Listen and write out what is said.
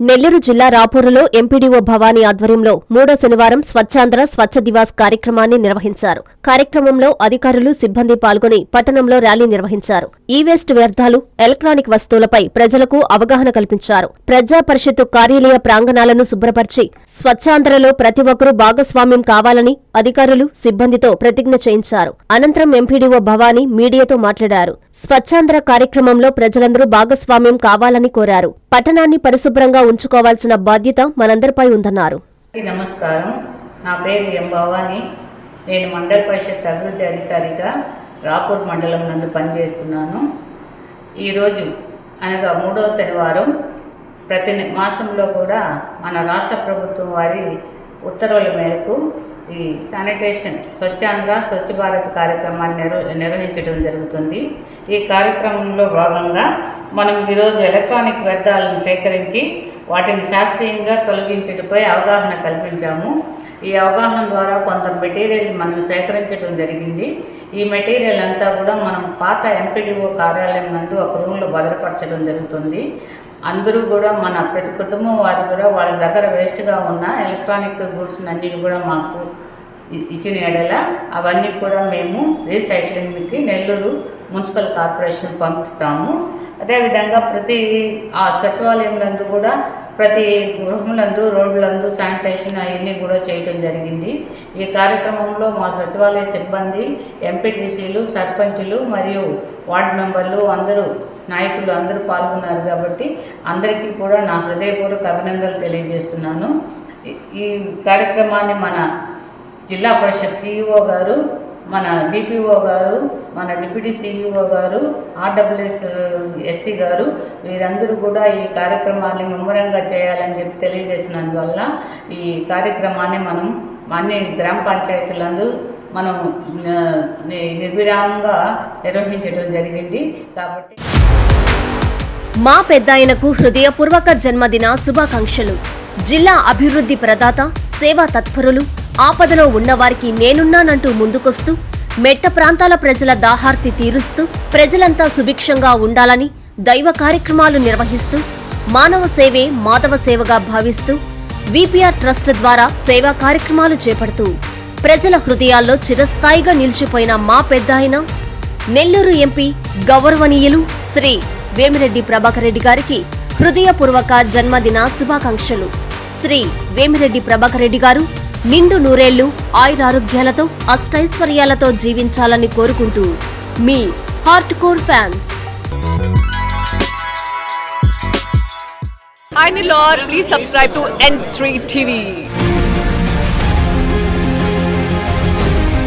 నెల్లూరు జిల్లా రాపూరులో ఎంపీడీఓ భవానీ ఆధ్వర్యంలో మూడో శనివారం స్వచ్ఛాంధ్ర స్వచ్ఛ దివాస్ కార్యక్రమాన్ని నిర్వహించారు. కార్యక్రమంలో అధికారులు సిబ్బంది పాల్గొని పట్టణంలో ర్యాలీ నిర్వహించారు. ఈ వేస్ట్ వ్యర్థాలు ఎలక్ట్రానిక్ వస్తువులపై ప్రజలకు అవగాహన కల్పించారు. ప్రజా పరిషత్తు కార్యాలయ ప్రాంగణాలను శుభ్రపరిచి స్వచ్ఛాంధ్రలో ప్రతి ఒక్కరూ భాగస్వామ్యం కావాలని అధికారులు సిబ్బందితో ప్రతిజ్ఞ చేయించారు. అనంతరం ఎంపీడీఓ భవానీ మీడియాతో మాట్లాడారు. స్వచ్ఛాంధ్ర కార్యక్రమంలో ప్రజలందరూ భాగస్వామ్యం కావాలని కోరారు. పట్టణాన్ని పరిశుభ్రంగా ఉంచుకోవాల్సిన బాధ్యత మనందరిపై ఉందన్నారు. నమస్కారం. నా పేరు ఎం భవాని. నేను మండల పరిషత్ అభివృద్ధి అధికారిగా రాపూర్ మండలం నందు పనిచేస్తున్నాను. ఈరోజు అనగా మూడవ శనివారం ప్రతి మాసంలో కూడా మన రాష్ట్ర ప్రభుత్వం వారి ఉత్తర్వుల మేరకు ఈ శానిటేషన్ స్వచ్ఛాంధ్ర స్వచ్ఛ భారత్ కార్యక్రమాన్ని నిర్వ నిర్వహించడం జరుగుతుంది. ఈ కార్యక్రమంలో భాగంగా మనం ఈరోజు ఎలక్ట్రానిక్ వ్యర్థాలను సేకరించి వాటిని శాస్త్రీయంగా తొలగించడంపై అవగాహన కల్పించాము. ఈ అవగాహన ద్వారా కొంత మెటీరియల్ మనం సేకరించడం జరిగింది. ఈ మెటీరియల్ అంతా కూడా మనం పాత ఎంపీడీఓ కార్యాలయం నందు ఒక రూమ్లో భద్రపరచడం జరుగుతుంది. అందరూ కూడా మన ప్రతి కుటుంబం వారు కూడా వాళ్ళ దగ్గర వేస్ట్గా ఉన్న ఎలక్ట్రానిక్ గూడ్స్ అన్నిటి కూడా మాకు ఇచ్చిన ఎడల అవన్నీ కూడా మేము రీసైక్లింగ్కి నెల్లూరు మున్సిపల్ కార్పొరేషన్ పంపిస్తాము. అదేవిధంగా ప్రతి ఆ సచివాలయంలందు కూడా ప్రతి గృహములందు రోడ్లందు శానిటేషన్ అవన్నీ కూడా చేయటం జరిగింది. ఈ కార్యక్రమంలో మా సచివాలయ సిబ్బంది ఎంపీటీసీలు సర్పంచులు మరియు వార్డు మెంబర్లు అందరూ నాయకులు అందరూ పాల్గొన్నారు కాబట్టి అందరికీ కూడా నా హృదయపూర్వక అభినందనలు తెలియజేస్తున్నాను. ఈ కార్యక్రమాన్ని మన జిల్లా పరిషత్ సిఇఓ గారు మన డిపిఓ గారు మన డిప్యూటీ సిఇఓ గారు ఆర్డబ్ల్యూఎస్ ఎస్సీ గారు వీరందరూ కూడా ఈ కార్యక్రమాన్ని ముమ్మరంగా చేయాలని చెప్పి తెలియజేసినందువల్ల ఈ కార్యక్రమాన్ని మనం అన్ని గ్రామ పంచాయతీలందు మనం నిర్విరామంగా నిర్వహించడం జరిగింది. కాబట్టి మా పెద్దాయనకు హృదయపూర్వక జన్మదిన శుభాకాంక్షలు. జిల్లా అభివృద్ధి ప్రదాత సేవా తత్పరులు ఆపదలో ఉన్నవారికి నేనున్నానంటూ ముందుకొస్తూ మెట్ట ప్రాంతాల ప్రజల దాహార్తి తీరుస్తూ ప్రజలంతా సుభిక్షంగా ఉండాలని దైవ కార్యక్రమాలు నిర్వహిస్తూ మానవ సేవే మాధవ సేవగా భావిస్తూ విపిఆర్ ట్రస్ట్ ద్వారా సేవా కార్యక్రమాలు చేపడుతూ ప్రజల హృదయాల్లో చిరస్థాయిగా నిలిచిపోయిన మా పెద్దాయన నెల్లూరు ఎంపీ గౌరవనీయులు శ్రీ వేమిరెడ్డి ప్రభాకర్ రెడ్డి గారికి హృదయపూర్వక జన్మదిన శుభాకాంక్షలు. శ్రీ వేమిరెడ్డి ప్రభాకర్ రెడ్డి గారు నిండు నూరేళ్ళు ఆయురారోగ్యాలతో అష్టైశ్వర్యాలతో జీవించాలని కోరుకుంటూ మీ hardcore fans. Hi Nilor, please subscribe to N3 TV